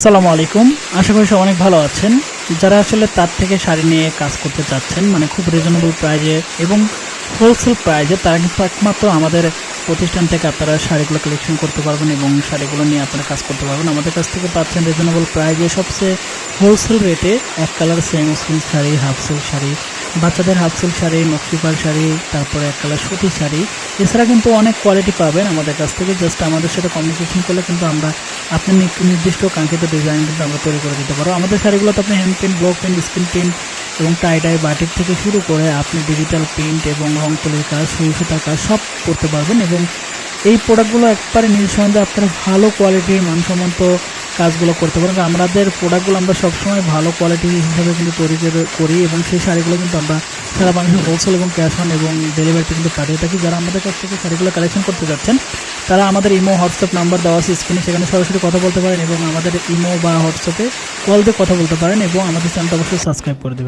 আসসালামু আলাইকুম। আশা করি সব অনেক ভালো আছেন। যারা আসলে তার থেকে শাড়ি নিয়ে কাজ করতে চাচ্ছেন মানে খুব রিজনেবল প্রাইজে এবং হোলসেল প্রাইজে তারা কিন্তু একমাত্র আমাদের প্রতিষ্ঠান থেকে আপনারা শাড়িগুলো কালেকশন করতে পারবেন এবং শাড়িগুলো নিয়ে আপনারা কাজ করতে পারবেন। আমাদের কাছ থেকে পাচ্ছেন রিজনেবল প্রাইজে সবচেয়ে হোলসেল রেটে এক colour same silk sari half silk sari. বাচ্চাদের হাফ সিল্ক শাড়ি নকশিপার শাড়ি, তারপরে এক কালার সুতি শাড়ি, এছাড়া কিন্তু অনেক কোয়ালিটি পাবেন আমাদের কাছ থেকে। জাস্ট আমাদের সাথে কমিউনিকেশন করলে কিন্তু আমরা আপনি নির্দিষ্ট কাঙ্ক্ষিত ডিজাইন কিন্তু আমরা তৈরি করে দিতে পারব। আমাদের শাড়িগুলোতে আপনি hand print block print screen print এবং টাই ডাই বাটিক থেকে শুরু করে আপনি ডিজিটাল প্রিন্ট এবং রং তুলির কাজ, সুই সুতার কাজ সব করতে পারবেন এবং এই প্রোডাক্টগুলো একবারে নিঃসন্দেহে আপনারা ভালো কোয়ালিটির মানসম্মত কাজগুলো করতে পারেন। আমাদের প্রোডাক্টগুলো আমরা সবসময় ভালো কোয়ালিটি হিসাবে কিন্তু তৈরি করি এবং সেই শাড়িগুলো কিন্তু আমরা সারা বাংলাদেশে হোলসেল এবং ক্যাশ অন এবং ডেলিভারিতে কিন্তু পাঠিয়ে থাকি। যারা আমাদের কাছ থেকে শাড়িগুলো কালেকশন করতে যাচ্ছেন, তারা আমাদের ইমো হোয়াটসঅ্যাপ নাম্বার দেওয়া আছে স্ক্রিনে সেখানে সরাসরি কথা বলতে পারেন এবং আমাদের ইমো বা হোয়াটসঅ্যাপে কল দিয়ে কথা বলতে পারেন এবং আমাদের চ্যানেলটা অবশ্যই সাবস্ক্রাইব করে দেবেন।